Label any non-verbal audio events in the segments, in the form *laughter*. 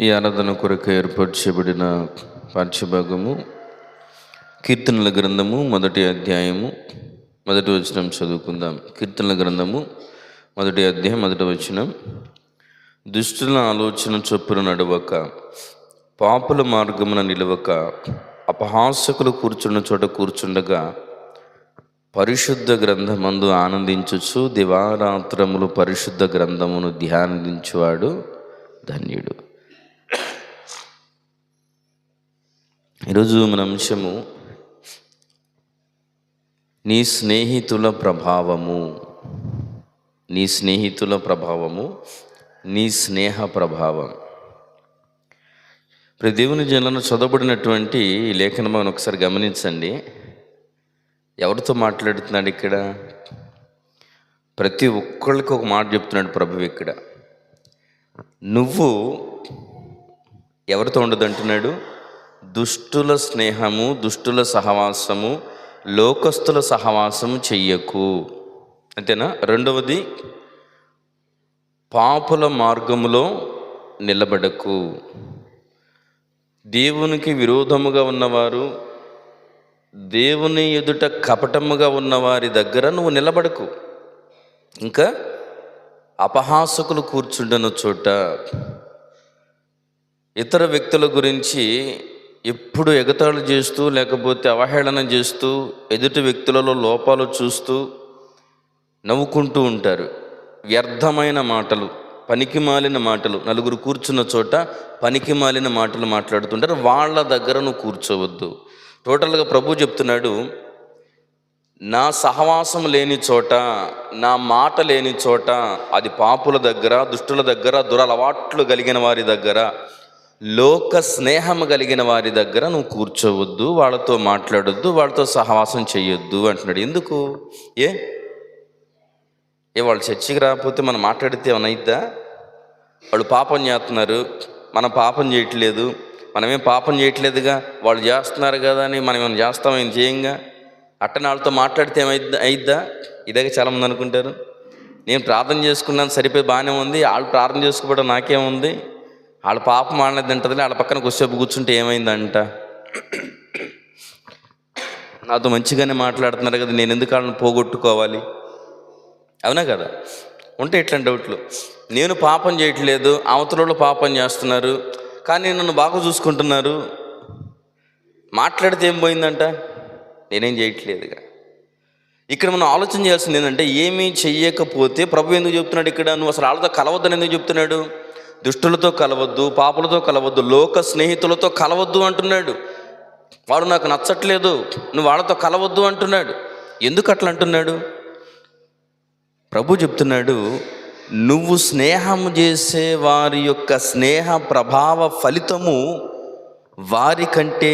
ఈ ఆరాధన కొరకు ఏర్పాటు చేయబడిన పాఠ్యభాగము కీర్తనల గ్రంథము మొదటి అధ్యాయము మొదటి వచనం చదువుకుందాం. కీర్తనల గ్రంథము మొదటి అధ్యాయం మొదటి వచనం. దుష్టుల ఆలోచన చొప్పున నడవక పాపుల మార్గమున నిలవక అపహాసకులు కూర్చున్న చోట కూర్చుండగా పరిశుద్ధ గ్రంథమందు ఆనందించచ్చు దివారాత్రములు పరిశుద్ధ గ్రంథమును ధ్యానించువాడు ధన్యుడు. ఈరోజు మన అంశము నీ స్నేహితుల ప్రభావము. నీ స్నేహితుల ప్రభావము నీ స్నేహ ప్రభావం. ప్రతి దేవుని జనాలను చదవబడినటువంటి లేఖనం మనం ఒకసారి గమనించండి. ఎవరితో మాట్లాడుతున్నాడు ఇక్కడ? ప్రతి ఒక్కళ్ళకి ఒక మాట చెప్తున్నాడు ప్రభు ఇక్కడ. నువ్వు ఎవరితో ఉండదు అంటున్నాడు? దుష్టుల స్నేహము దుష్టుల సహవాసము లోకస్తుల సహవాసము చెయ్యకు. అంతేనా? రెండవది పాపుల మార్గములో నిలబడకు. దేవునికి విరోధముగా ఉన్నవారు దేవుని ఎదుట కపటముగా ఉన్నవారి దగ్గర నువ్వు నిలబడకు. ఇంకా అపహాసకులు కూర్చుండను చోట. ఇతర వ్యక్తుల గురించి ఎప్పుడు ఎగతాళి చేస్తూ లేకపోతే అవహేళన చేస్తూ ఎదుటి వ్యక్తులలో లోపాలు చూస్తూ నవ్వుకుంటూ ఉంటారు. వ్యర్థమైన మాటలు పనికి మాలిన మాటలు నలుగురు కూర్చున్న చోట పనికి మాలిన మాటలు మాట్లాడుతుంటారు. వాళ్ళ దగ్గర నువ్వు కూర్చోవద్దు. టోటల్గా ప్రభు చెప్తున్నాడు నా సహవాసం లేని చోట నా మాట లేని చోట అది పాపుల దగ్గర దుష్టుల దగ్గర దురలవాట్లు కలిగిన వారి దగ్గర లోక స్నేహం కలిగిన వారి దగ్గర నువ్వు కూర్చోవద్దు వాళ్ళతో మాట్లాడొద్దు వాళ్ళతో సహవాసం చేయొద్దు అంటున్నాడు. ఎందుకు? ఏ? ఏ వాళ్ళు చర్చికి రాకపోతే మనం మాట్లాడితే ఏమైనా వాళ్ళు పాపం చేస్తున్నారు మనం పాపం చేయట్లేదు మనమేం పాపం చేయట్లేదుగా వాళ్ళు చేస్తున్నారు కదా అని మనం ఏమైనా చేస్తాం ఏం చేయంగా? అట్టని వాళ్ళతో మాట్లాడితే ఏమైద్దా అయిద్దా? ఇదే చాలామంది అనుకుంటారు. నేను ప్రార్థన చేసుకున్నాను సరిపోయి బాగానే ఉంది వాళ్ళు ప్రార్థన చేసుకోవడం నాకేముంది? వాళ్ళ పాపం వాళ్ళని అంటది వాళ్ళ పక్కన కొద్దిసేపు కూర్చుంటే ఏమైందంట? నాతో మంచిగానే మాట్లాడుతున్నారు కదా నేను ఎందుకు వాళ్ళని పోగొట్టుకోవాలి? అవునా కదా? ఉంటే ఇట్లాంటి డౌట్లు. నేను పాపం చేయట్లేదు అవతలలో పాపం చేస్తున్నారు కానీ నన్ను బాగా చూసుకుంటున్నారు. మాట్లాడితే ఏం పోయిందంట? నేనేం చేయట్లేదుగా. ఇక్కడ మనం ఆలోచన చేయాల్సింది ఏంటంటే ఏమీ చెయ్యకపోతే ప్రభు ఎందుకు చెప్తున్నాడు ఇక్కడ? నువ్వు అసలు వాళ్ళతో కలవద్దని ఎందుకు చెప్తున్నాడు? దుష్టులతో కలవద్దు పాపులతో కలవద్దు లోక స్నేహితులతో కలవద్దు అంటున్నాడు. వాడు నాకు నచ్చట్లేదు నువ్వు వాళ్ళతో కలవద్దు అంటున్నాడు. ఎందుకు అట్లా అంటున్నాడు? ప్రభు చెప్తున్నాడు నువ్వు స్నేహం చేసే వారి యొక్క స్నేహ ప్రభావ ఫలితము వారి కంటే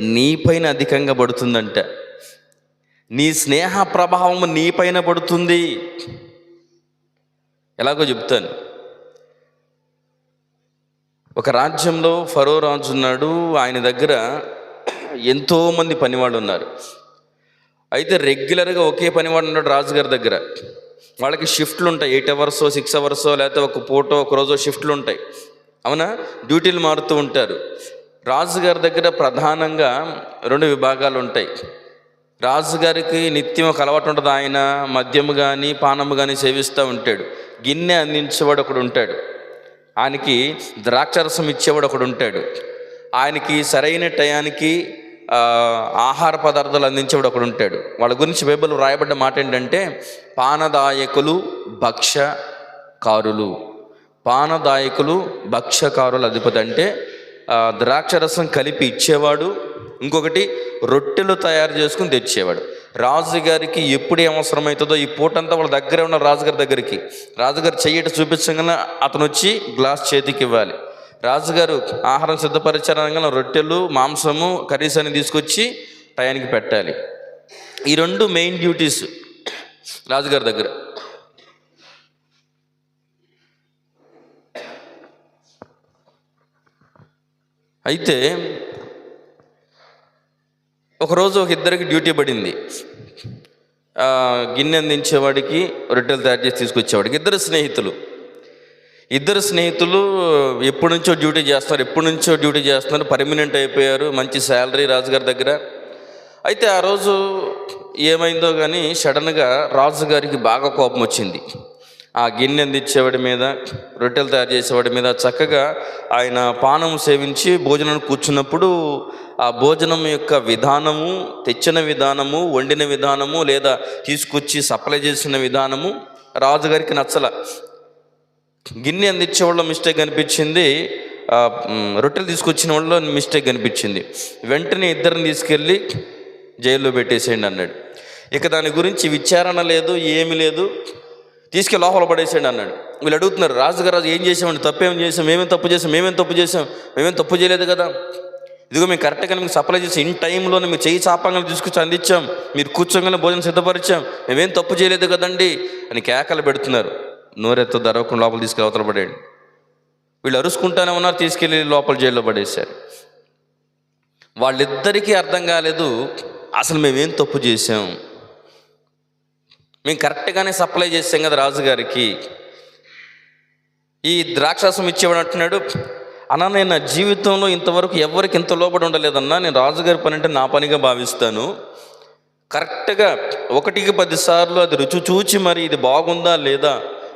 నీపైన అధికంగా పడుతుందంట. నీ స్నేహ ప్రభావం నీపైన పడుతుంది. ఎలాగో చెప్తాను. ఒక రాజ్యంలో ఫరో రాజు ఉన్నాడు ఆయన దగ్గర ఎంతోమంది పనివాళ్ళు ఉన్నారు. అయితే రెగ్యులర్గా ఒకే పనివాడు ఉన్నాడు రాజుగారి దగ్గర. వాళ్ళకి షిఫ్ట్లు ఉంటాయి ఎయిట్ అవర్స్ సిక్స్ అవర్స్ లేకపోతే ఒక పూటో ఒక రోజో షిఫ్ట్లు ఉంటాయి. అవునా? డ్యూటీలు మారుతూ ఉంటారు. రాజుగారి దగ్గర ప్రధానంగా రెండు విభాగాలు ఉంటాయి. రాజుగారికి నిత్యం ఒక అలవాటు ఉంటుంది ఆయన మద్యము కానీ పానము కానీ సేవిస్తూ ఉంటాడు. గిన్నె అందించేవాడు ఒకడు ఉంటాడు. ఆయనకి ద్రాక్షరసం ఇచ్చేవాడు ఒకడు ఉంటాడు. ఆయనకి సరైన టయానికి ఆహార పదార్థాలు అందించేవాడు ఒకడు ఉంటాడు. వాళ్ళ గురించి బైబిల్ రాయబడ్డ మాట ఏంటంటే పానదాయకులు భక్షకారులు. పానదాయకులు భక్ష్యకారుల అధిపతి అంటే ద్రాక్షరసం కలిపి ఇచ్చేవాడు. ఇంకొకటి రొట్టెలు తయారు చేసుకుని తెచ్చేవాడు. రాజుగారికి ఎప్పుడు ఏం అవసరమవుతుందో ఈ పూటంతా వాళ్ళ దగ్గరే ఉన్న రాజుగారి దగ్గరికి. రాజుగారు చెయ్యట చూపించగానే అతను వచ్చి గ్లాస్ చేతికి ఇవ్వాలి రాజుగారు ఆహారం సిద్ధపరిచారంగా రొట్టెలు మాంసము కర్రీస్ అని తీసుకొచ్చి టయానికి పెట్టాలి. ఈ రెండు మెయిన్ డ్యూటీస్ రాజుగారి దగ్గర. అయితే ఒకరోజు ఒక ఇద్దరికి డ్యూటీ పడింది. గిన్నె అందించేవాడికి రొట్టెలు తయారు చేసి తీసుకొచ్చేవాడికి. ఇద్దరు స్నేహితులు. ఇద్దరు స్నేహితులు ఎప్పటి నుంచో డ్యూటీ చేస్తున్నారు ఎప్పటి నుంచో డ్యూటీ చేస్తున్నారు పర్మనెంట్ అయిపోయారు మంచి శాలరీ రాజుగారి దగ్గర. అయితే ఆ రోజు ఏమైందో కానీ సడన్గా రాజుగారికి బాగా కోపం వచ్చింది. ఆ గిన్నె అందించేవాడి మీద రొట్టెలు తయారు చేసేవాడి మీద చక్కగా ఆయన పానం సేవించి భోజనం కూర్చున్నప్పుడు ఆ భోజనం యొక్క విధానము తెచ్చిన విధానము వండిన విధానము లేదా తీసుకొచ్చి సప్లై చేసిన విధానము రాజుగారికి నచ్చల. గిన్నె అందించే వాళ్ళ మిస్టేక్ అనిపించింది రొట్టెలు తీసుకొచ్చిన వాళ్ళ మిస్టేక్ అనిపించింది. వెంటనే ఇద్దరిని తీసుకెళ్ళి జైల్లో పెట్టేసేయండి అన్నాడు. ఇక దాని గురించి విచారణ లేదు ఏమీ లేదు. తీసుకెళ్ళి లోపల పడేసాడు అన్నాడు. వీళ్ళు అడుగుతున్నారు రాజుగారాజు ఏం చేసామండి? తప్పేం చేసాం? మేమేం తప్పు చేసాం? మేమేం తప్పు చేసాం? మేమేం తప్పు చేయలేదు కదా? ఇదిగో మేము కరెక్ట్గా మీకు సప్లై చేసి ఇన్ టైంలోనే మీరు చేయి చాపంగా తీసుకొచ్చి అందించాం. మీరు కూర్చోగానే భోజనం సిద్ధపరిచాం. మేమేం తప్పు చేయలేదు కదండి? అని కేకలు పెడుతున్నారు. నోరెత్త దరవకుండా లోపల తీసుకెళ్ళి అవతల పడేయండి. వీళ్ళు అరుచుకుంటానే ఉన్నారు తీసుకెళ్ళి లోపల జైల్లో పడేశారు. వాళ్ళిద్దరికీ అర్థం కాలేదు అసలు మేమేం తప్పు చేసాం? మేము కరెక్ట్గానే సప్లై చేసాం కదా రాజుగారికి. ఈ ద్రాక్షాసం ఇచ్చేవాడు అంటున్నాడు అన్న నేను నా జీవితంలో ఇంతవరకు ఎవరికి ఇంత లోబడి ఉండలేదన్నా నేను రాజుగారి పని అంటే నా పనిగా భావిస్తాను. కరెక్ట్గా ఒకటికి పది సార్లు అది రుచి చూచి మరి ఇది బాగుందా లేదా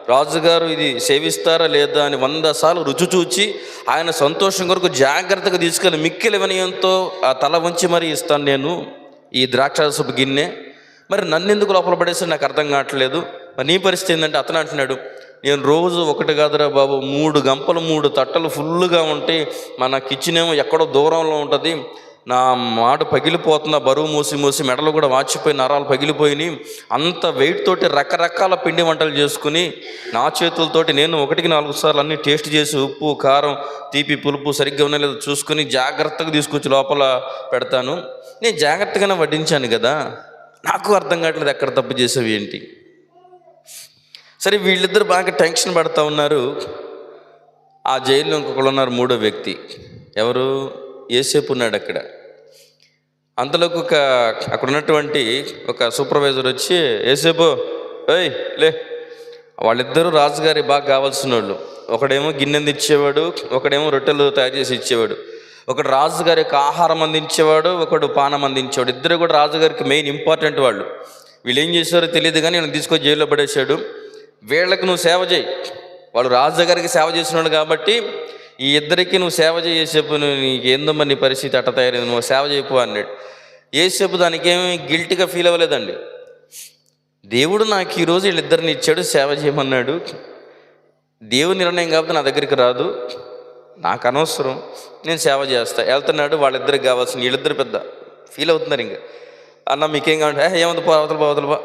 రాజుగారు ఇది సేవిస్తారా లేదా అని వంద సార్లు రుచి చూచి ఆయన సంతోషం కొరకు జాగ్రత్తగా తీసుకెళ్ళి మిక్కిలి వినయంతో ఆ తల వంచి మరి ఇస్తాను నేను ఈ ద్రాక్షాసపు గిన్నె. మరి నన్ను ఎందుకు లోపల పడేసి నాకు అర్థం కావట్లేదు. మరి నీ పరిస్థితి ఏంటంటే అతను అంటున్నాడు నేను రోజు ఒకటి కాదురా బాబు మూడు గంపలు మూడు తట్టలు ఫుల్గా ఉంటే మన కిచెన్ ఏమో ఎక్కడో దూరంలో ఉంటుంది. నా మాట పగిలిపోతున్న బరువు మూసి మూసి మెడలు కూడా వాచిపోయి నరాలు పగిలిపోయినాయి. అంత వెయిట్ తోటి రకరకాల పిండి వంటలు చేసుకుని నా చేతులతోటి నేను ఒకటికి నాలుగు సార్లు అన్నీ టేస్ట్ చేసి ఉప్పు కారం తీపి పులుపు సరిగ్గా ఉన్నా లేదో చూసుకుని జాగ్రత్తగా తీసుకొచ్చి లోపల పెడతాను. నేను జాగ్రత్తగానే వడ్డించాను కదా. నాకు అర్థం కావట్లేదు ఎక్కడ తప్పు చేసావు ఏంటి. సరే వీళ్ళిద్దరు బాగా టెన్షన్ పడుతూ ఉన్నారు. ఆ జైల్లో ఇంకొకళ్ళు ఉన్నారు మూడో వ్యక్తి. ఎవరు? ఏసేపు ఉన్నాడు అక్కడ. అంతలోకి ఒక అక్కడ ఉన్నటువంటి ఒక సూపర్వైజర్ వచ్చి ఏసేపు ఏయ్ లే. వాళ్ళిద్దరూ రాజుగారి బాగా కావాల్సిన వాళ్ళు ఒకడేమో గిన్నెంది ఇచ్చేవాడు ఒకడేమో రొట్టెలు తయారు చేసి ఇచ్చేవాడు. ఒకడు రాజుగారి యొక్క ఆహారం అందించేవాడు ఒకడు పానం అందించేవాడు. ఇద్దరు కూడా రాజుగారికి మెయిన్ ఇంపార్టెంట్ వాళ్ళు. వీళ్ళు ఏం చేశారో తెలియదు కానీ నేను తీసుకొని జైల్లో పడేశాడు. వీళ్ళకి నువ్వు సేవ చేయి. వాళ్ళు రాజుగారికి సేవ చేసినాడు కాబట్టి ఈ ఇద్దరికి నువ్వు సేవ చేసేపు నీకు ఏందమ్మా నీ పరిస్థితి అట్ట తయారైంది నువ్వు సేవ చేయపు అన్నాడు. ఏసేపు దానికి ఏమి ఫీల్ అవ్వలేదండి. దేవుడు నాకు ఈరోజు వీళ్ళిద్దరిని ఇచ్చాడు సేవ చేయమన్నాడు. దేవుని నిర్ణయం కాబట్టి నా దగ్గరికి రాదు. నాకు అనవసరం. నేను సేవ చేస్తా. వెళ్తున్నాడు వాళ్ళిద్దరికి కావాల్సిన వీళ్ళిద్దరు పెద్ద ఫీల్ అవుతున్నారు ఇంకా. అన్న మీకేం కావాలంటే ఏమంత ఏముంది? పో అవతల అవతల పో.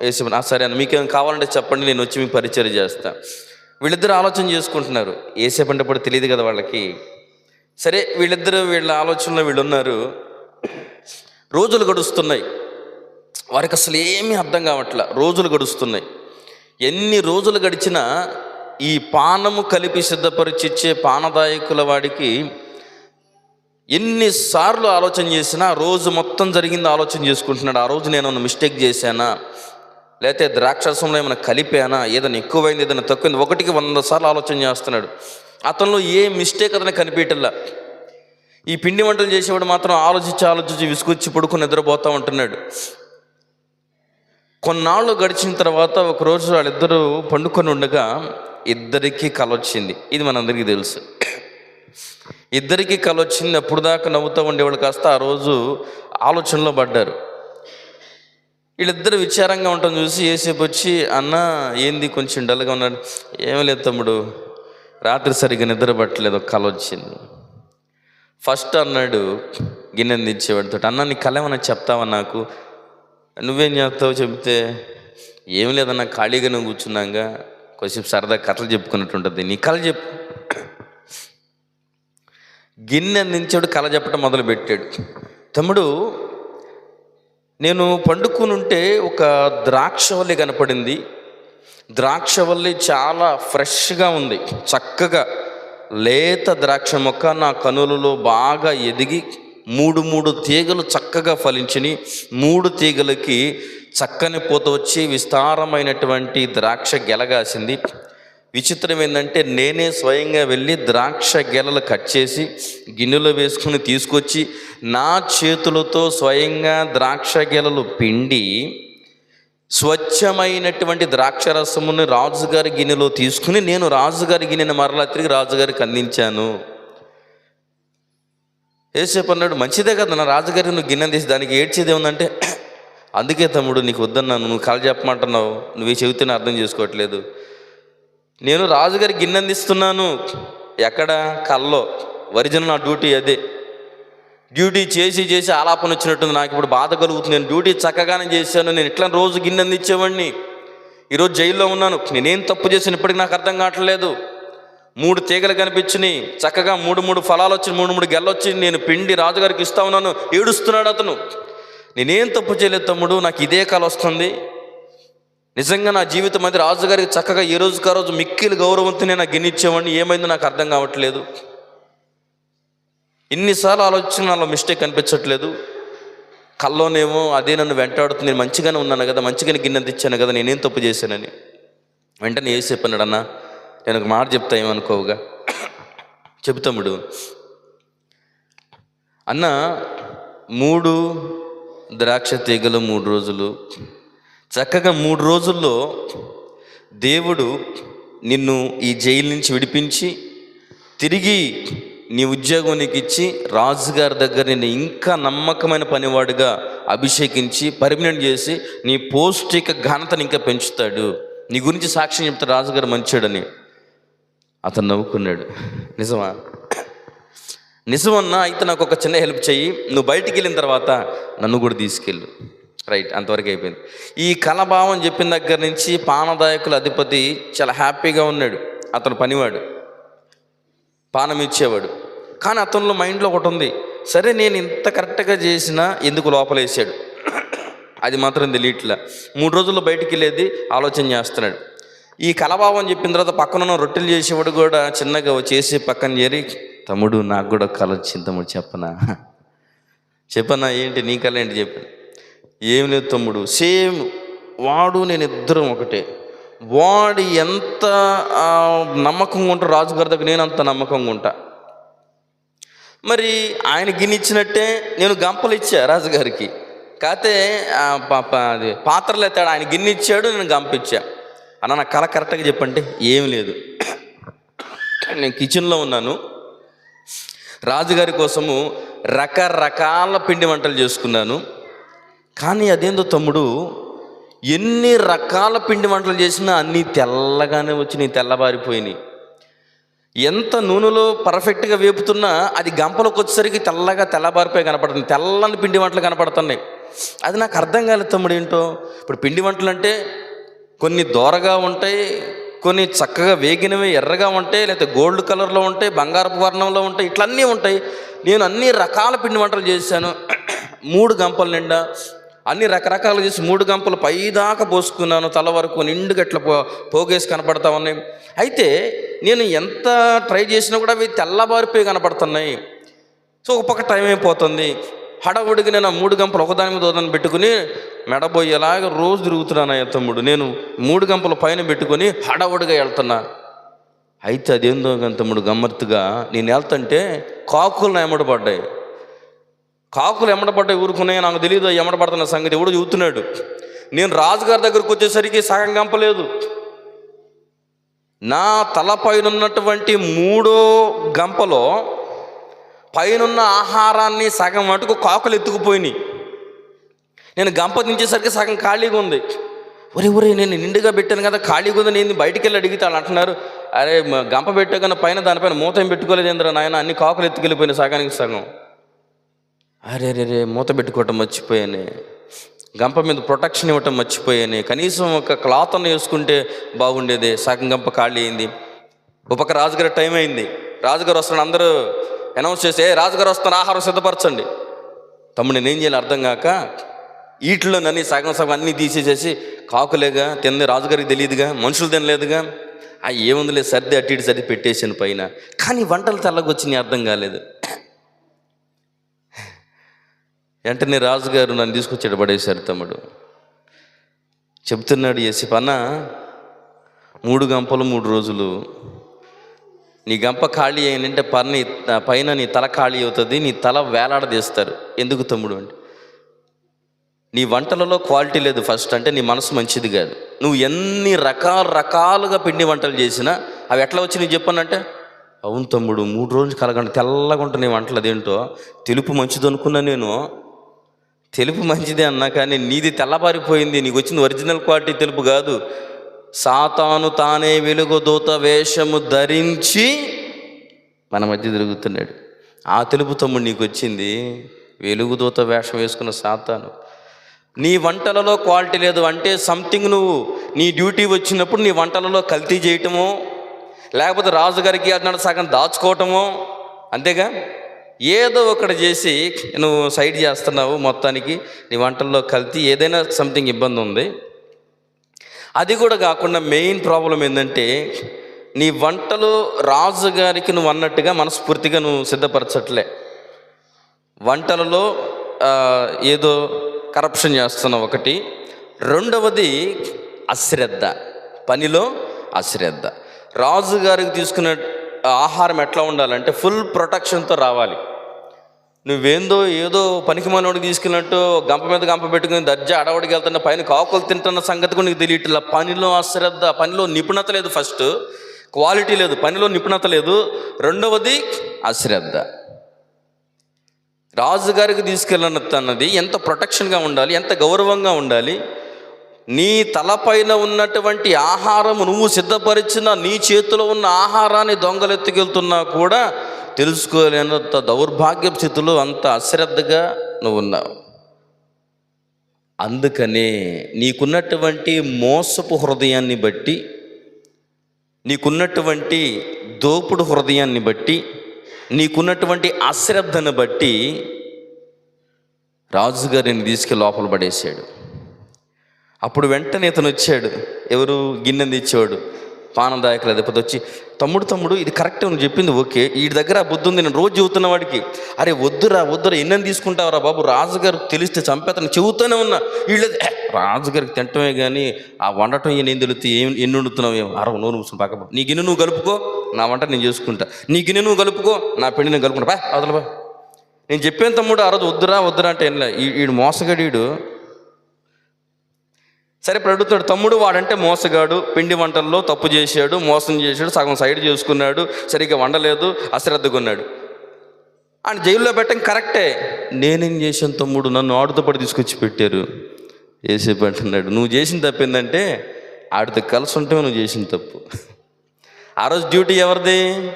వేసి సరే అన్న మీకేం కావాలంటే చెప్పండి నేను వచ్చి మీకు పరిచయం చేస్తా. వీళ్ళిద్దరు ఆలోచన చేసుకుంటున్నారు. ఏసేపు అంటే తెలియదు కదా వాళ్ళకి. సరే వీళ్ళిద్దరు వీళ్ళ ఆలోచనలో వీళ్ళు ఉన్నారు. రోజులు గడుస్తున్నాయి. వారికి అసలు ఏమీ అర్థం కావట్ల. రోజులు గడుస్తున్నాయి. ఎన్ని రోజులు గడిచినా ఈ పానము కలిపి సిద్ధపరిచిచ్చే పానదాయకుల వాడికి ఎన్నిసార్లు ఆలోచన చేసినా రోజు మొత్తం జరిగింది ఆలోచన చేసుకుంటున్నాడు. ఆ రోజు నేను మిస్టేక్ చేశానా? లేకపోతే ద్రాక్షరసంలో ఏమైనా కలిపానా? ఏదైనా ఎక్కువైంది ఏదైనా తక్కువైంది? ఒకటికి వంద సార్లు ఆలోచన చేస్తున్నాడు. అతనిలో ఏ మిస్టేక్ అతను కనిపించట్లా. ఈ పిండి వంటలు చేసేవాడు మాత్రం ఆలోచించి ఆలోచించి విసుకొచ్చి పడుకుని నిద్రపోతూ ఉంటున్నాడు. కొన్నాళ్ళు గడిచిన తర్వాత ఒకరోజు వాళ్ళిద్దరూ పండుకొని ఉండగా ఇద్దరికీ కల వచ్చింది ఇది మనందరికీ తెలుసు. ఇద్దరికీ కల వచ్చింది అప్పుడు దాకా నవ్వుతూ ఉండేవాళ్ళు కాస్త ఆ రోజు ఆలోచనలో పడ్డారు. వీళ్ళిద్దరు విచారంగా ఉండటం చూసి ఏసేపు వచ్చి అన్న ఏంది కొంచెం డల్గా ఉన్నాడు? ఏమీ లేదు తమ్ముడు రాత్రి సరిగ్గా నిద్ర పట్టలేదు ఒక వచ్చింది. ఫస్ట్ అన్నాడు గిన్నె తెచ్చేవాడితో అన్న నీ కళ ఏమన్నా చెప్తావా నాకు? నువ్వేం చేస్తావు చెప్తే ఏం లేదన్నా ఖాళీగానే కూర్చున్నాగా. కొంచెం సరదా కథలు చెప్పుకున్నట్టు ఉంటుంది. నీ కళ చెప్పు. గిన్నె అందించాడు కళ చెప్పడం మొదలు పెట్టాడు తమ్ముడు నేను పండుకుని ఉంటే ఒక ద్రాక్షవల్లి కనపడింది. ద్రాక్షవల్లి చాలా ఫ్రెష్గా ఉంది. చక్కగా లేత ద్రాక్ష మొక్క నా కనులలో బాగా ఎదిగి మూడు మూడు తీగలు చక్కగా ఫలించినాయి. మూడు తీగలకి చక్కని పూత వచ్చి విస్తారమైనటువంటి ద్రాక్ష గెలగాసింది విచిత్రం ఏంటంటే నేనే స్వయంగా వెళ్ళి ద్రాక్ష గెలలు కట్ చేసి గిన్నెలో వేసుకుని తీసుకొచ్చి నా చేతులతో స్వయంగా ద్రాక్ష గెలలు పిండి స్వచ్ఛమైనటువంటి ద్రాక్ష ద్రాక్షరసముని రాజుగారి గిన్నెలో తీసుకుని నేను రాజుగారి గిన్నెను మరలా తిరిగి రాజుగారికి అందించాను. ఏసేపు అన్నాడు మంచిదే కదా నా రాజుగారి నువ్వు గిన్నె తీసి దానికి ఏడ్చేది ఏముందంటే అందుకే తమ్ముడు నీకు వద్దన్నాను నువ్వు కళ చెప్పమంటున్నావు. నువ్వు చెబితేనే అర్థం చేసుకోవట్లేదు. నేను రాజుగారి గిన్నె అందిస్తున్నాను ఎక్కడ? కల్లో. ఒరిజినల్ నా డ్యూటీ అదే. డ్యూటీ చేసి చేసి ఆలాపన వచ్చినట్టుంది. నాకు ఇప్పుడు బాధ కలుగుతుంది. నేను డ్యూటీ చక్కగానే చేశాను. నేను ఇట్లా రోజు గిన్నె అందించేవాడిని ఈరోజు జైల్లో ఉన్నాను. నేనేం తప్పు చేసిన ఇప్పటికి నాకు అర్థం కావట్లేదు. మూడు తీగలు కనిపించినాయి. చక్కగా మూడు మూడు ఫలాలు వచ్చి మూడు మూడు గెల్లొచ్చి నేను పిండి రాజుగారికి ఇస్తా ఉన్నాను. ఏడుస్తున్నాడు అతను. నేనేం తప్పు చేయలేదు తమ్ముడు నాకు ఇదే కళ వస్తుంది. నిజంగా నా జీవితం అది రాజుగారికి చక్కగా ఏ రోజుకి ఆ రోజు మిక్కిలి గౌరవంతో నేను గెనిచ్చేవాడిని ఏమైందో నాకు అర్థం కావట్లేదు. ఇన్నిసార్లు ఆలోచన నాలో మిస్టేక్ అనిపించట్లేదు. కల్లోనేమో అదే నన్ను వెంటాడుతుంది నేను మంచిగానే ఉన్నాను కదా మంచిగానే గిన్నె తెచ్చాను కదా నేనేం తప్పు చేశానని. వెంటనే ఏ చెప్పన్నాడు అన్న? నేను ఒక మాట చెప్తా ఏమనుకోవుగా? చెబుతాముడు అన్న మూడు ద్రాక్ష తీగలు మూడు రోజులు. చక్కగా మూడు రోజుల్లో దేవుడు నిన్ను ఈ జైలు నుంచి విడిపించి తిరిగి నీ ఉద్యోగం నీకు ఇచ్చి రాజుగారి దగ్గర నిన్ను ఇంకా నమ్మకమైన పనివాడుగా అభిషేకించి పర్మనెంట్ చేసి నీ పౌష్టిక ఘనతను ఇంకా పెంచుతాడు. నీ గురించి సాక్ష్యం చెప్తాడు రాజుగారు మంచాడని. అతను నవ్వుకున్నాడు. నిజమా? నిజమన్నా అయితే నాకు ఒక చిన్న హెల్ప్ చెయ్యి. నువ్వు బయటికి వెళ్ళిన తర్వాత నన్ను కూడా తీసుకెళ్ళు. రైట్ అంతవరకు అయిపోయింది. ఈ కలభావం చెప్పిన దగ్గర నుంచి పానదాయకుల అధిపతి చాలా హ్యాపీగా ఉన్నాడు. అతను పనివాడు. పానం ఇచ్చేవాడు. కానీ అతనిలో మైండ్లో ఒకటి ఉంది. సరే నేను ఇంత కరెక్ట్గా చేసినా ఎందుకు లోపలేసాడు అది మాత్రం తెలియట్లా. మూడు రోజుల్లో బయటికి వెళ్ళేది ఆలోచన చేస్తున్నాడు. ఈ కలభావం చెప్పిన తర్వాత పక్కన రొట్టెలు చేసేవాడు కూడా చిన్నగా చేసి పక్కన చేరి తమ్ముడు నాకు కూడా కళ వచ్చింది తమ్ముడు చెప్పనా? చెప్పనా ఏంటి నీ కళ ఏంటి చెప్పాను ఏం లేదు తమ్ముడు సేమ్ వాడు నేను ఇద్దరం ఒకటే. వాడు ఎంత నమ్మకంగా ఉంటా రాజుగారి దగ్గర నేను అంత నమ్మకంగా ఉంటా. మరి ఆయన గిన్నె ఇచ్చినట్టే నేను గంపలు ఇచ్చా రాజుగారికి కాకపోతే పా- అది పాత్రలు ఎత్తాడు ఆయన గిన్నె ఇచ్చాడు నేను గంపిచ్చా. అన్న నా కళ కరెక్ట్గా చెప్పండి ఏం లేదు. నేను కిచెన్లో ఉన్నాను. రాజుగారి కోసము రకరకాల పిండి వంటలు చేసుకున్నాను. కానీ అదేందో తమ్ముడు ఎన్ని రకాల పిండి వంటలు చేసినా అన్నీ తెల్లగానే వచ్చినాయి తెల్లబారిపోయినాయి. ఎంత నూనెలో పర్ఫెక్ట్గా వేపుతున్నా అది గంపలోకి వచ్చేసరికి తెల్లగా తెల్లబారిపోయి కనపడుతుంది తెల్లని పిండి వంటలు కనపడుతున్నాయి. అది నాకు అర్థం కాలేదు తమ్ముడు ఏంటో. ఇప్పుడు పిండి వంటలు అంటే కొన్ని దోరగా ఉంటాయి కొన్ని చక్కగా వేగినవి ఎర్రగా ఉంటాయి లేకపోతే గోల్డ్ కలర్లో ఉంటాయి బంగారపు వర్ణంలో ఉంటాయి ఇట్లన్నీ ఉంటాయి. నేను అన్ని రకాల పిండి వంటలు చేశాను. *clears throat* మూడు గంపల నిండా అన్ని రకరకాలు చేసి మూడు గంపలు పైదాకా పోసుకున్నాను. తల వరకు నిండుగా ఇట్లా పో పోగేసి కనపడతా ఉన్నాయి. అయితే నేను ఎంత ట్రై చేసినా కూడా అవి తెల్లబారిపోయి కనపడుతున్నాయి. సో ఒక పక్క టైం అయిపోతుంది. హడవుడికి నేను ఆ మూడు గంపలు ఒకదాని మీద ఒకదాన్ని పెట్టుకుని మెడబోయేలాగా రోజు తిరుగుతున్నాను అయ్యా తమ్ముడు. నేను మూడు గంపలు పైన పెట్టుకొని హడవుడిగా వెళ్తున్నా. అయితే అదేందో తమ్ముడు గమ్మత్తుగా నేను వెళ్తుంటే కాకులు నా కాకులు ఎమ్మడపడ్డాయి ఊరుకున్నాయి నాకు తెలియదు ఎమ్మడపడుతున్న సంగతి ఎవడు చూస్తున్నాడు నేను రాజుగారి దగ్గరకు వచ్చేసరికి సగం గంపలేదు. నా తల పైన ఉన్నటువంటి మూడో గంపలో పైనున్న ఆహారాన్ని సగం మటుకు కాకులు ఎత్తుకుపోయినాయి. నేను గంప దించేసరికి సగం ఖాళీగా ఉంది. ఒరే ఒరే నేను నిండుగా పెట్టాను కదా ఖాళీగా ఉంది నేను బయటికి వెళ్ళి అడిగితే వాళ్ళు అంటున్నారు. అరే గంప పెట్టాకన్నా పైన దానిపైన మూత ఏం పెట్టుకోలేదు ఏంద్రా నాయన అన్ని కాకులు ఎత్తుకెళ్ళిపోయినాయి సగానికి సగం. అరే రే రే మూత పెట్టుకోవటం మర్చిపోయాను. గంప మీద ప్రొటెక్షన్ ఇవ్వటం మర్చిపోయాను. కనీసం ఒక క్లాత్ అన్న వేసుకుంటే బాగుండేది సగం గంప ఖాళీ అయింది. ఒక పక్క రాజుగారి టైం అయింది. రాజుగారు వస్తున్నాడు అందరూ అనౌన్స్ చేసి "ఏ, రాజుగారు వస్తున్న ఆహారం సిద్ధపరచండి. తమ్ముడు నేనేం చేయాలి అర్థం కాక వీటిలో నన్ను సగం సగం అన్నీ తీసేసేసి కాకులేగా తింది రాజుగారికి తెలియదుగా మనుషులు తినలేదుగా. ఆ ఏముందిలే సర్ది అటు ఇటు సర్ది పెట్టేసాను పైన. కానీ వంటలు తెల్లగొచ్చినాయి అర్థం కాలేదు. వెంటనే రాజుగారు నన్ను తీసుకొచ్చాడు పడేశారు తమ్ముడు. చెప్తున్నాడు ఏసి పన్న మూడు గంపలు మూడు రోజులు నీ గంప ఖాళీ అయిందంటే పని పైన నీ తల ఖాళీ అవుతుంది నీ తల వేలాడదీస్తారు. ఎందుకు తమ్ముడు అంటే? నీ వంటలలో క్వాలిటీ లేదు ఫస్ట్ అంటే నీ మనసు మంచిది కాదు. నువ్వు ఎన్ని రకాల రకాలుగా పిండి వంటలు చేసినా అవి ఎట్లా వచ్చి నీకు చెప్పానంటే అవును తమ్ముడు మూడు రోజులు కలగండి తెల్లగా ఉంటాయి నీ వంటలు అదేంటో? తెలుపు మంచిది అనుకున్నా నేను. తెలుపు మంచిదే అన్నా కానీ నీది తెల్లబారిపోయింది నీకు వచ్చింది ఒరిజినల్ క్వాలిటీ తెలుపు కాదు. సాతాను తానే వెలుగు దూత వేషము ధరించి మన మధ్య తిరుగుతున్నాడు. ఆ తెలుపు తమ్ముడు నీకు వచ్చింది. వెలుగు దూత వేషం వేసుకున్న సాతాను. నీ వంటలలో క్వాలిటీ లేదు అంటే సంథింగ్ నువ్వు నీ డ్యూటీ వచ్చినప్పుడు నీ వంటలలో కల్తీ చేయటము లేకపోతే రాజుగారికి అన్నాడు సగం దాచుకోవటము అంతేగా? ఏదో ఒకటి చేసి నువ్వు సైడ్ చేస్తున్నావు మొత్తానికి. నీ వంటల్లో కల్తీ ఏదైనా సంథింగ్ ఇబ్బంది ఉంది. అది కూడా కాకుండా మెయిన్ ప్రాబ్లం ఏంటంటే నీ వంటలు రాజుగారికి నువ్వు అన్నట్టుగా మనస్ఫూర్తిగా నువ్వు సిద్ధపరచట్లే. వంటలలో ఏదో కరప్షన్ చేస్తున్నావు ఒకటి. రెండవది అశ్రద్ధ. పనిలో అశ్రద్ధ. రాజుగారికి తీసుకునే ఆహారం ఎట్లా ఉండాలంటే ఫుల్ ప్రొటెక్షన్తో రావాలి. నువ్వేందో ఏదో పనికి మనోడికి తీసుకెళ్ళినట్టు గంప మీద గంప పెట్టుకుని దర్జా అడవడికి వెళ్తున్న పైన కాకులు తింటున్న సంగతి కూడా నీకు తెలియట్లా? పనిలో అశ్రద్ధ పనిలో నిపుణత లేదు ఫస్ట్. క్వాలిటీ లేదు పనిలో నిపుణత లేదు. రెండవది అశ్రద్ధ. రాజుగారికి తీసుకెళ్ళినది ఎంత ప్రొటెక్షన్గా ఉండాలి ఎంత గౌరవంగా ఉండాలి? నీ తలపైన ఉన్నటువంటి ఆహారం నువ్వు సిద్ధపరిచిన నీ చేతిలో ఉన్న ఆహారాన్ని దొంగలెత్తుకెళ్తున్నా కూడా తెలుసుకోలేనంత దౌర్భాగ్య స్థితిలో అంత అశ్రద్ధగా నువ్వు ఉన్నావు అందుకనే నీకున్నటువంటి మోసపు హృదయాన్ని బట్టి నీకున్నటువంటి దోపుడు హృదయాన్ని బట్టి నీకున్నటువంటి అశ్రద్ధను బట్టి రాజుగారిని తీసుకెళ్ళి లోపల పడేశాడు. అప్పుడు వెంటనే ఇతను వచ్చాడు ఎవరు? గిన్నెని తెచ్చేవాడు. పానదాయకులు అధిపతి వచ్చి తమ్ముడు తమ్ముడు ఇది కరెక్ట్ నువ్వు చెప్పింది ఓకే. వీడి దగ్గర బుద్ధి ఉంది నేను రోజు చెబుతున్న వాడికి. అరే వద్దురా వద్దురా ఎన్నెన్ని తీసుకుంటావురా బాబు? రాజుగారికి తెలిస్తే చంపేతను చెబుతూనే ఉన్నా. వీళ్ళు రాజుగారికి తింటమే కానీ ఆ వండటం ఏం తెలుస్తుంది ఏం ఎన్ని వండుతున్నావు ఏం? అరవ నూరు మూసుకుని పక్క నీ గిన్నె నువ్వు కలుపుకో నా వంట నేను చేసుకుంటా. నీ గిన్నె నువ్వు కలుపుకో నా పెళ్ళి నేను కలుపుకుంటా. బా అవతల బా. నేను చెప్పాను తమ్ముడు ఆ రోజు వద్దురా వద్దురా అంటే ఏంలే ఈ- వీడు మోసగడీడు సరే ఇప్పుడు అడుగుతాడు తమ్ముడు వాడంటే మోసగాడు పిండి వంటల్లో తప్పు చేశాడు మోసం చేశాడు సగం సైడ్ చేసుకున్నాడు సరిగ్గా వండలేదు అశ్రద్ధగా ఉన్నాడు ఆయన జైల్లో పెట్టడం కరెక్టే. నేనేం చేశాను తమ్ముడు? నన్ను ఆడుతో పడి తీసుకొచ్చి పెట్టారు. ఏసేపు అంటున్నాడు నువ్వు చేసిన తప్పు ఏంటంటే ఆడితో కలిసి ఉంటే నువ్వు చేసిన తప్పు. ఆ రోజు డ్యూటీ ఎవరిది?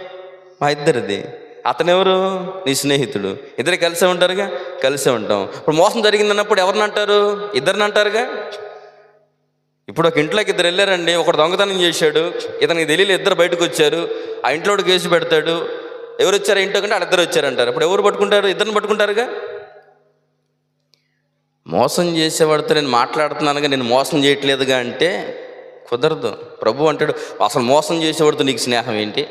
మా ఇద్దరిది. అతనెవరు? నీ స్నేహితుడు. ఇద్దరు కలిసే ఉంటారుగా? కలిసే ఉంటాం. ఇప్పుడు మోసం జరిగిందన్నప్పుడు ఎవరిని అంటారు? ఇద్దరిని అంటారుగా? ఇప్పుడు ఒక ఇంట్లోకి ఇద్దరు వెళ్ళారండి ఒకడు దొంగతనం చేశాడు ఇతనికి తెలియలేదు ఇద్దరు బయటకు వచ్చారు ఆ ఇంట్లో కేసు పెడతాడు ఎవరు వచ్చారు ఇంట్లో కంటే వాళ్ళిద్దరు వచ్చారంటారు. ఇప్పుడు ఎవరు పట్టుకుంటారు? ఇద్దరిని పట్టుకుంటారుగా? మోసం చేసేవాడితో నేను మాట్లాడుతున్నానుగా నేను మోసం చేయట్లేదుగా అంటే కుదరదు. ప్రభు అంటాడు అసలు మోసం చేసేవాడితో నీకు స్నేహం ఏంటి?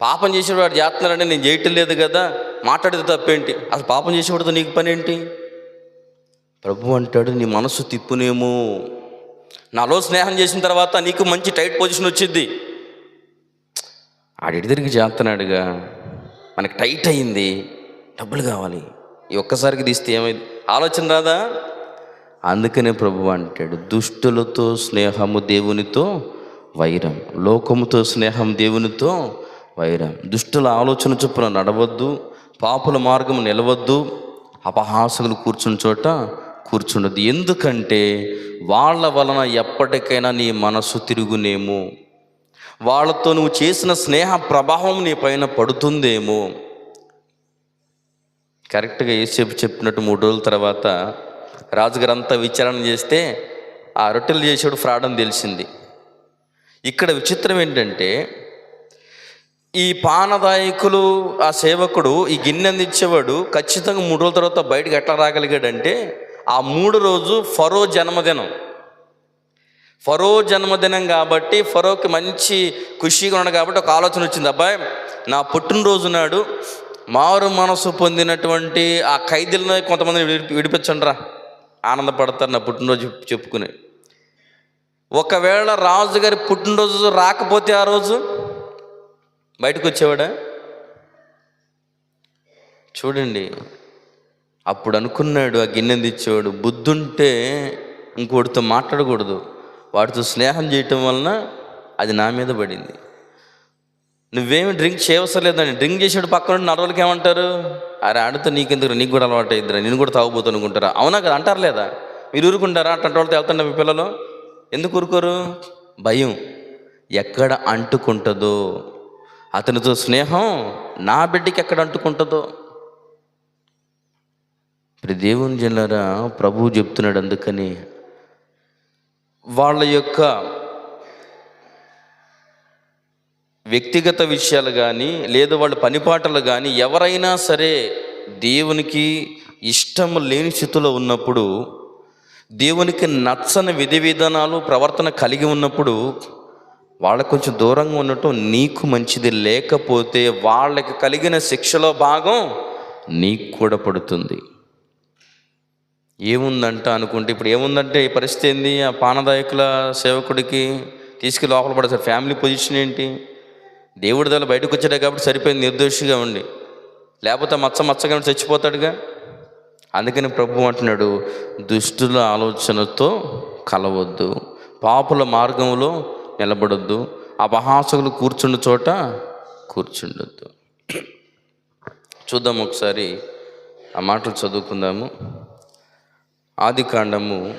పాపం చేసేవాడు చేస్తున్నాడంటే నేను చేయటం లేదు కదా మాట్లాడితే తప్పేంటి? అసలు పాపం చేసేవాడితో నీకు పని ఏంటి? ప్రభు అంటాడు నీ మనసు తిప్పునేమో. నాలో స్నేహం చేసిన తర్వాత నీకు మంచి టైట్ పొజిషన్ వచ్చింది ఆడి తిరిగి చేస్తున్నాడుగా మనకి టైట్ అయింది డబ్బులు కావాలి ఈ ఒక్కసారికి తీస్తే ఏమైంది? ఆలోచన రాదా? అందుకనే ప్రభు అంటాడు దుష్టులతో స్నేహము దేవునితో వైరం లోకముతో స్నేహం దేవునితో వైరం. దుష్టుల ఆలోచన చొప్పున నడవద్దు పాపుల మార్గం నిలవద్దు అపహాసకులు కూర్చుని చోట కూర్చున్నది. ఎందుకంటే వాళ్ళ వలన ఎప్పటికైనా నీ మనసు తిరుగునేమో. వాళ్ళతో నువ్వు చేసిన స్నేహ ప్రభావం నీ పైన పడుతుందేమో. కరెక్ట్గా ఏసేపు చెప్పినట్టు మూడు రోజుల తర్వాత రాజుగారు అంతా విచారణ చేస్తే ఆ రొట్టెలు చేసేవాడు ఫ్రాడ్ అని తెలిసింది. ఇక్కడ విచిత్రం ఏంటంటే ఈ పానదాయకులు ఆ సేవకుడు ఈ గిన్నె అందించేవాడు ఖచ్చితంగా మూడు రోజుల తర్వాత బయటకు ఎట్లా రాగలిగాడంటే ఆ మూడు రోజు ఫరో జన్మదినం. ఫరో జన్మదినం కాబట్టి ఫరోకి మంచి ఖుషీగా ఉన్నాడు కాబట్టి ఒక ఆలోచన వచ్చింది అబ్బాయి నా పుట్టినరోజు నాడు మారు మనసు పొందినటువంటి ఆ ఖైదీలను కొంతమంది విడిపి విడిపించండి రా ఆనందపడతారు నా పుట్టినరోజు చెప్పుకుని. ఒకవేళ రాజుగారి పుట్టినరోజు రాకపోతే ఆ రోజు బయటకు వచ్చేవాడా? చూడండి. అప్పుడు అనుకున్నాడు ఆ గిన్నె తెచ్చేవాడు బుద్ధుంటే ఇంకోటితో మాట్లాడకూడదు. వాడితో స్నేహం చేయటం వలన అది నా మీద పడింది. నువ్వేమి డ్రింక్ చేయవసరం లేదని డ్రింక్ చేసాడు పక్కన నడవలకి ఏమంటారు? అరే ఆడితో నీకెందుకు నీకు కూడా అలవాటు అయిందిరా నేను కూడా తాగుబోతు అనుకుంటారా? అవునా కదా అంటారు లేదా? మీరు ఊరుకుంటారా? అట్లాంటి వాళ్ళతో వెళ్తుండ మీ పిల్లలు? ఎందుకు ఊరుకోరు? భయం. ఎక్కడ అంటుకుంటుందో. అతనితో స్నేహం నా బిడ్డకి ఎక్కడ అంటుకుంటుందో. ఇప్పుడు దేవుని జల్లారా ప్రభువు చెప్తున్నాడు అందుకని వాళ్ళ యొక్క వ్యక్తిగత విషయాలు కానీ లేదు వాళ్ళ పనిపాటలు కానీ ఎవరైనా సరే దేవునికి ఇష్టం లేని స్థితిలో ఉన్నప్పుడు దేవునికి నచ్చని విధి విధానాలు ప్రవర్తన కలిగి ఉన్నప్పుడు వాళ్ళకు కొంచెం దూరంగా ఉండటం నీకు మంచిది. లేకపోతే వాళ్ళకి కలిగిన శిక్షలో భాగం నీకు కూడా పడుతుంది. ఏముందంట అనుకుంటే ఇప్పుడు ఏముందంటే ఈ పరిస్థితి ఏంది? ఆ పానదాయకుల సేవకుడికి తీసుకెళ్ళి లోపల పడతారు ఫ్యామిలీ పొజిషన్ ఏంటి? దేవుడి దళ బయటకు వచ్చాడే కాబట్టి సరిపోయింది నిర్దోషిగా ఉండి. లేకపోతే మచ్చ మచ్చగా ఉండి చచ్చిపోతాడుగా? అందుకని ప్రభు అంటున్నాడు దుష్టుల ఆలోచనతో కలవద్దు. పాపుల మార్గంలో నిలబడొద్దు. అపహాసకులు కూర్చుండు చోట కూర్చుండొద్దు. చూద్దాం ఒకసారి ఆ మాటలు చదువుకుందాము. ఆదికాండము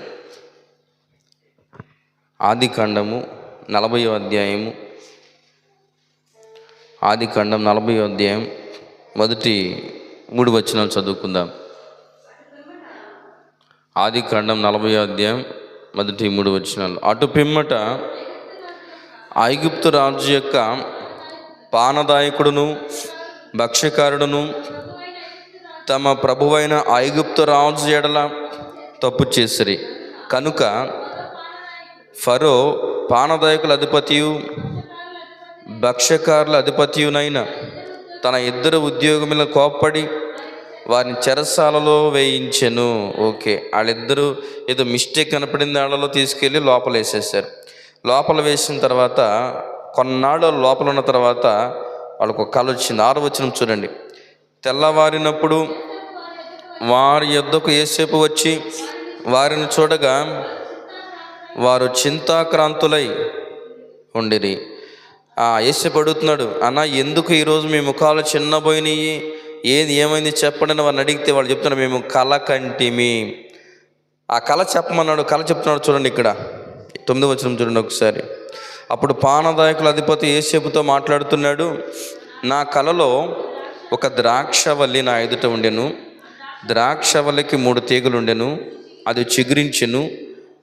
ఆదికాండము నలభై అధ్యాయము ఆదికాండం నలభై అధ్యాయం మొదటి మూడు వచనాలు చదువుకుందాం. ఆదికాండం నలభై అధ్యాయం మొదటి మూడు వచనాలు. అటు పిమ్మట ఐగుప్తు రాజు యొక్క పానదాయకుడును భక్ష్యకారుడును తమ ప్రభువైన ఐగుప్తు రాజు ఎడల తప్పు చేసిరి. కనుక ఫరో పానదాయకుల అధిపతియు భక్ష్యకారుల అధిపతియునైన తన ఇద్దరు ఉద్యోగముల కోప్పడి వారిని చెరసాలలో వేయించెను. ఓకే. వాళ్ళిద్దరూ ఏదో మిస్టేక్ కనపడింది వాళ్ళలో తీసుకెళ్ళి లోపల వేసేసారు లోపల వేసిన తర్వాత కొన్నాళ్ళు లోపల ఉన్న తర్వాత వాళ్ళకు ఒక కళ వచ్చింది. ఆరు వచ్చిన చూడండి. తెల్లవారినప్పుడు వారి యొద్దకు ఏసేపు వచ్చి వారిని చూడగా వారు చింతాక్రాంతులై ఉండిరి. ఆ ఏసేపు అడుగుతున్నాడు అన్న ఎందుకు ఈరోజు మీ ముఖాలు చిన్నబోయినాయి ఏది ఏమైంది చెప్పండి అని వారిని అడిగితే వాళ్ళు చెప్తున్నారు మేము కళ కంటిమి. ఆ కళ చెప్పమన్నాడు కళ చెప్తున్నాడు చూడండి ఇక్కడ. తొమ్మిది వచ్చిన చూడండి ఒకసారి. అప్పుడు పానదాయకుల అధిపతి ఏసేపుతో మాట్లాడుతున్నాడు నా కలలో ఒక ద్రాక్షవల్లి నా ఎదుట ఉండెను. ద్రాక్షవల్లికి మూడు తీగలుండెను అది చిగురించెను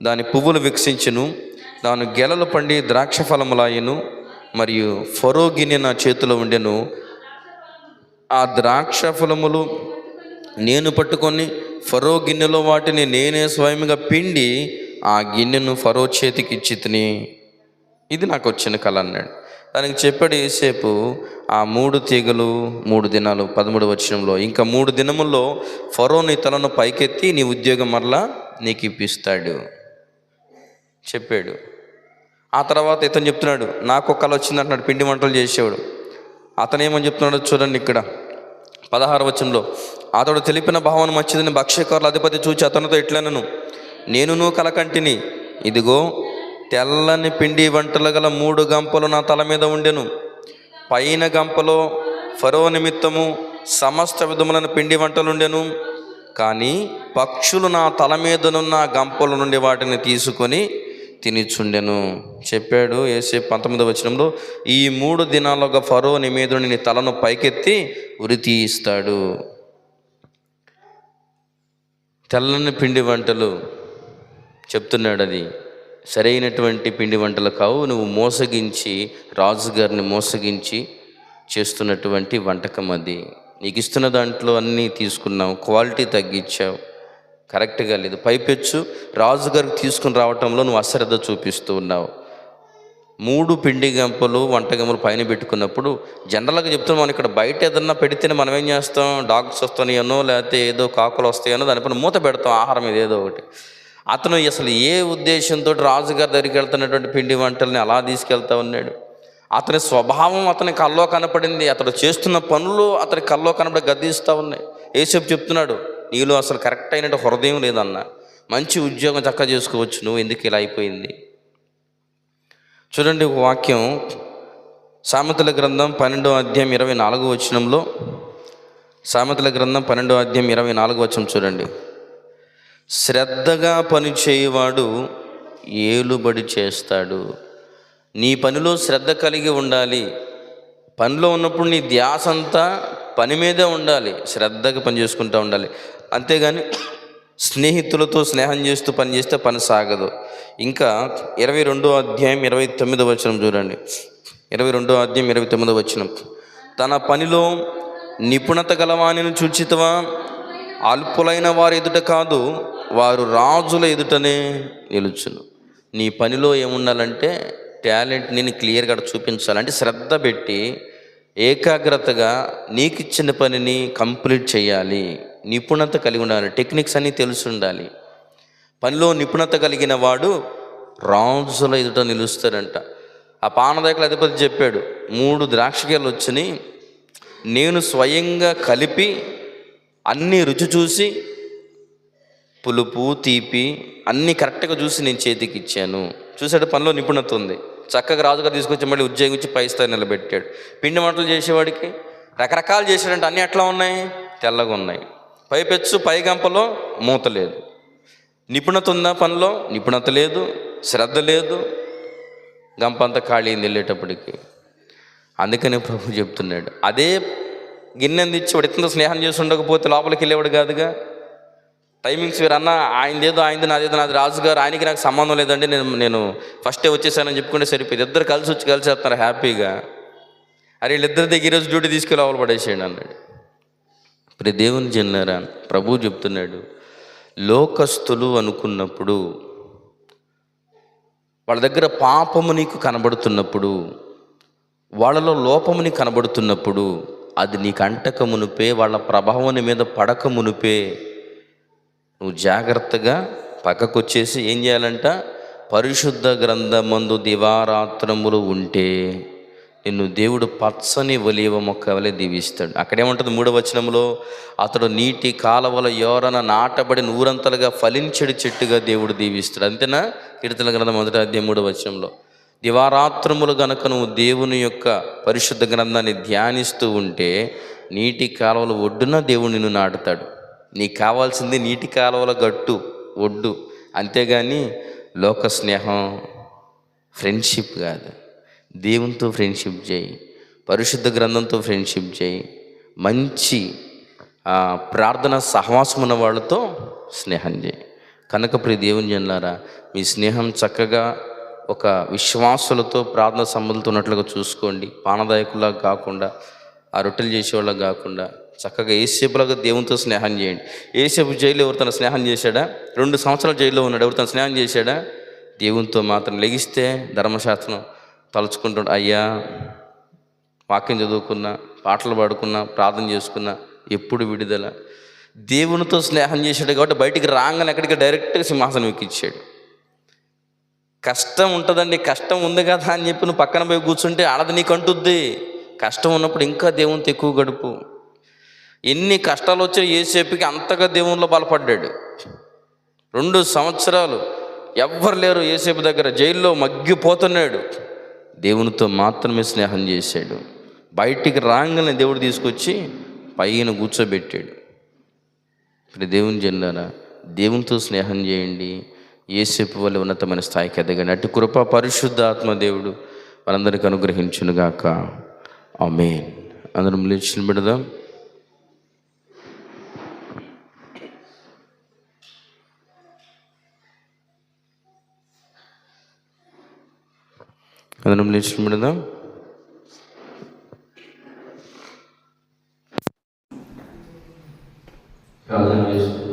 దాని పువ్వులు వికసించెను దాని గెలలు పండి ద్రాక్ష ఫలములాయను మరియు ఫరో గిన్నె నా చేతిలో ఉండెను. ఆ ద్రాక్ష ఫలములు నేను పట్టుకొని ఫరో గిన్నెలో వాటిని నేనే స్వయంగా పిండి ఆ గిన్నెను ఫరో చేతికి ఇచ్చి తిని. ఇది నాకు వచ్చిన కళ అన్నాడు దానికి చెప్పాడు ఏసేపు ఆ మూడు తీగలు మూడు దినాలు పదమూడు వచనంలో ఇంకా మూడు దినముల్లో ఫరో నీ తలను పైకెత్తి నీ ఉద్యోగం మరలా నీకు ఇప్పిస్తాడు. చెప్పాడు. ఆ తర్వాత ఇతను చెప్తున్నాడు నాకు ఒక కళ వచ్చింది అంటున్నాడు పిండి వంటలు చేసేవాడు. అతను ఏమని చెప్తున్నాడు చూడండి ఇక్కడ పదహారు వచనంలో అతడు తెలిపిన భావన మంచిదని భక్ష్యకారుల అధిపతి చూచి అతనితో ఇట్లనను నేనును కలకంటిని. ఇదిగో తెల్లని పిండి వంటలు గల మూడు గంపలు నా తల మీద ఉండెను. పైన గంపలో ఫరో నిమిత్తము సమస్త విధములైన పిండి వంటలు ఉండెను. కానీ పక్షులు నా తల మీదనున్న గంపల నుండి వాటిని తీసుకొని తినిచుండెను. చెప్పాడు ఏసే పంతొమ్మిదవ వచనంలో ఈ మూడు దినాలుగా ఫరో నీ మీద నీ తలను పైకెత్తి ఉరి తీయిస్తాడు. తెల్లని పిండి వంటలు చెప్తున్నాడు అది సరైనటువంటి పిండి వంటలు కావు. నువ్వు మోసగించి రాజుగారిని మోసగించి చేస్తున్నటువంటి వంటకం అది. నీకు ఇస్తున్న దాంట్లో అన్నీ తీసుకున్నావు. క్వాలిటీ తగ్గించావు. కరెక్ట్గా లేదు. పైపెచ్చు. రాజుగారికి తీసుకుని రావటంలో నువ్వు అశ్రద్ధ చూపిస్తూ ఉన్నావు. మూడు పిండి గంపలు వంటగంపలు పైన పెట్టుకున్నప్పుడు జనరల్గా చెప్తున్నాం మనం ఇక్కడ బయట ఏదన్నా పెడితేనే మనం ఏం చేస్తాం? డాగ్స్ వస్తాయనో లేకపోతే ఏదో కాకులు వస్తాయనో దానిపైన మూత పెడతాం. ఆహారం ఏదో ఒకటి. అతను అసలు ఏ ఉద్దేశంతో రాజుగారి దగ్గరికి వెళ్తున్నటువంటి పిండి వంటల్ని అలా తీసుకెళ్తా ఉన్నాడు? అతని స్వభావం అతని కల్లో కనపడింది. అతడు చేస్తున్న పనులు అతని కల్లో కనపడి గద్దిస్తూ ఉన్నాయి. ఏసేపు చెప్తున్నాడు నీలో అసలు కరెక్ట్ అయినట్టు హృదయం లేదన్న. మంచి ఉద్యోగం చక్క చేసుకోవచ్చు. నువ్వు ఎందుకు ఇలా అయిపోయింది? చూడండి ఒక వాక్యం. సామెతల గ్రంథం పన్నెండో అధ్యాయం ఇరవై నాలుగో వచనంలో సామెతల గ్రంథం పన్నెండో అధ్యాయం ఇరవై నాలుగో వచనం చూడండి. శ్రద్ధగా పనిచేయవాడు ఏలుబడి చేస్తాడు. నీ పనిలో శ్రద్ధ కలిగి ఉండాలి. పనిలో ఉన్నప్పుడు నీ ధ్యాస అంతా పని మీదే ఉండాలి. శ్రద్ధగా పని చేసుకుంటూ ఉండాలి. అంతేగాని స్నేహితులతో స్నేహం చేస్తూ పని చేస్తే పని సాగదు. ఇంకా ఇరవై రెండో అధ్యాయం ఇరవై తొమ్మిదో వచనం చూడండి. ఇరవై రెండో అధ్యాయం ఇరవై తొమ్మిదో వచనం. తన పనిలో నిపుణత గలవాణిని చూచితవా? అల్పులైన వారి ఎదుట కాదు వారు రాజుల ఎదుటనే నిలుచును. నీ పనిలో ఏముండాలంటే టాలెంట్ నేను క్లియర్గా చూపించాలి అంటే శ్రద్ధ పెట్టి ఏకాగ్రతగా నీకు ఇచ్చిన పనిని కంప్లీట్ చేయాలి. నిపుణత కలిగి ఉండాలి. టెక్నిక్స్ అన్నీ తెలిసి ఉండాలి. పనిలో నిపుణత కలిగిన వాడు రాజుల ఎదుట నిలుస్తాడంట. ఆ పానదాయకుల అధిపతి చెప్పాడు మూడు ద్రాక్షకాయలు వచ్చినాయి. నేను స్వయంగా కలిపి అన్నీ రుచి చూసి పులుపు తీపి అన్నీ కరెక్ట్గా చూసి నేను చేతికి ఇచ్చాను. చూసాడు పనిలో నిపుణత ఉంది. చక్కగా రాజుగారు తీసుకొచ్చి మళ్ళీ ఉద్యోగం ఇచ్చి పై స్థాయి నిలబెట్టాడు. పిండి వంటలు చేసేవాడికి రకరకాలు చేసాడంటే అన్నీ ఎట్లా ఉన్నాయి? తెల్లగా ఉన్నాయి. పైపెచ్చు పై గంపలో మూత లేదు. నిపుణత ఉందా పనిలో? నిపుణత లేదు. శ్రద్ధ లేదు. గంప అంతా ఖాళీ వెళ్ళేటప్పటికి. అందుకనే ప్రభు చెప్తున్నాడు. అదే గిన్నె వాడు ఇంత స్నేహం చేసి ఉండకపోతే లోపలికి వెళ్ళేవాడు కాదుగా? టైమింగ్స్ వేరు ఆయనదేదో ఆయనది నాదేదో నాది రాజుగారు ఆయనకి నాకు సంబంధం లేదండి నేను నేను ఫస్టే వచ్చేసానని చెప్పుకుంటే సరిపోయింది. ఇద్దరు కలిసి వచ్చి కలిసి వస్తారు హ్యాపీగా. అరే వీళ్ళిద్దరి దగ్గర ఈరోజు డ్యూటీ తీసుకెళ్ళి లోపల పడేసేయండి అన్నాడు. ఇప్పుడు దేవుని జన్నారా ప్రభు చెప్తున్నాడు లోకస్తులు అనుకున్నప్పుడు వాళ్ళ దగ్గర పాపము నీకు కనబడుతున్నప్పుడు వాళ్ళలో లోపము నీకు కనబడుతున్నప్పుడు అది నీకు అంటక వాళ్ళ ప్రభావం మీద పడకమునుపే నువ్వు జాగ్రత్తగా పక్కకు వచ్చేసి ఏం చేయాలంట? పరిశుద్ధ గ్రంథమందు దివారాత్రములు ఉంటే నిన్ను దేవుడు పచ్చని ఒలివ మొక్క వలె దీవిస్తాడు. అక్కడేముంటుంది మూడవ వచనంలో అతడు నీటి కాలవల యోరన నాటబడి నూరంతలుగా ఫలించడి చెట్టుగా దేవుడు దీవిస్తాడు. అంతేనా? కీర్తన గ్రంథం మొదటి అధ్యాయం మూడవ వచనంలో. దివారాత్రములు గనుక నువ్వు దేవుని యొక్క పరిశుద్ధ గ్రంథాన్ని ధ్యానిస్తూ ఉంటే నీటి కాలువల ఒడ్డున దేవుడు నిన్ను నాటుతాడు. నీకు కావాల్సింది నీటి కాలువల గట్టు ఒడ్డు. అంతేగాని లోక స్నేహం ఫ్రెండ్షిప్ కాదు. దేవునితో ఫ్రెండ్షిప్ చేయి. పరిశుద్ధ గ్రంథంతో ఫ్రెండ్షిప్ చేయి. మంచి ప్రార్థన సహవాసం ఉన్న వాళ్ళతో స్నేహం చేయి. కనుక ప్రియ దేవుని జన్లారా మీ స్నేహం చక్కగా ఒక విశ్వాసులతో ప్రార్థన సంబంధంతో ఉన్నట్లుగా చూసుకోండి. పానదాయకులా కాకుండా ఆ రొట్టెలు చేసేవాళ్ళకి కాకుండా చక్కగా ఏసేపులాగా దేవునితో స్నేహం చేయండి. ఏసేపు జైలు ఎవరు తన స్నేహం చేశాడా? రెండు సంవత్సరాలు జైల్లో ఉన్నాడు. ఎవరు తన స్నేహం చేశాడా? దేవునితో మాత్రం లెగిస్తే ధర్మశాస్త్రం తలుచుకుంటాడు అయ్యా వాక్యం చదువుకున్నా పాటలు పాడుకున్నా ప్రార్థన చేసుకున్నా ఎప్పుడు విడుదల? దేవునితో స్నేహం చేశాడు కాబట్టి బయటికి రాగానే ఎక్కడికి డైరెక్ట్గా సింహాసనం ఎక్కించాడు కష్టం ఉంటుందండి కష్టం ఉంది కదా అని చెప్పి నువ్వు పక్కన పోయి కూర్చుంటే ఆడది నీకు అంటుద్ది. కష్టం ఉన్నప్పుడు ఇంకా దేవునితో ఎక్కువ గడుపు. ఎన్ని కష్టాలు వచ్చినా ఏసేపుకి అంతగా దేవునిలో బలపడ్డాడు. రెండు సంవత్సరాలు ఎవ్వరు లేరు ఏసేపు దగ్గర జైల్లో మగ్గిపోతున్నాడు. దేవునితో మాత్రమే స్నేహం చేశాడు. బయటికి రాగానే దేవుడు తీసుకొచ్చి పైన కూర్చోబెట్టాడు. ఇప్పుడు దేవుని చెందారా దేవునితో స్నేహం చేయండి. ఏసేపు వల్ల ఉన్నతమైన స్థాయికి ఎదగండి. అటు కృప పరిశుద్ధ ఆత్మ దేవుడు మనందరికి అనుగ్రహించునుగాక. ఆమె అందరం లేచిన కథనం లేచిందా ప్రార్థన చేస్తున్నాం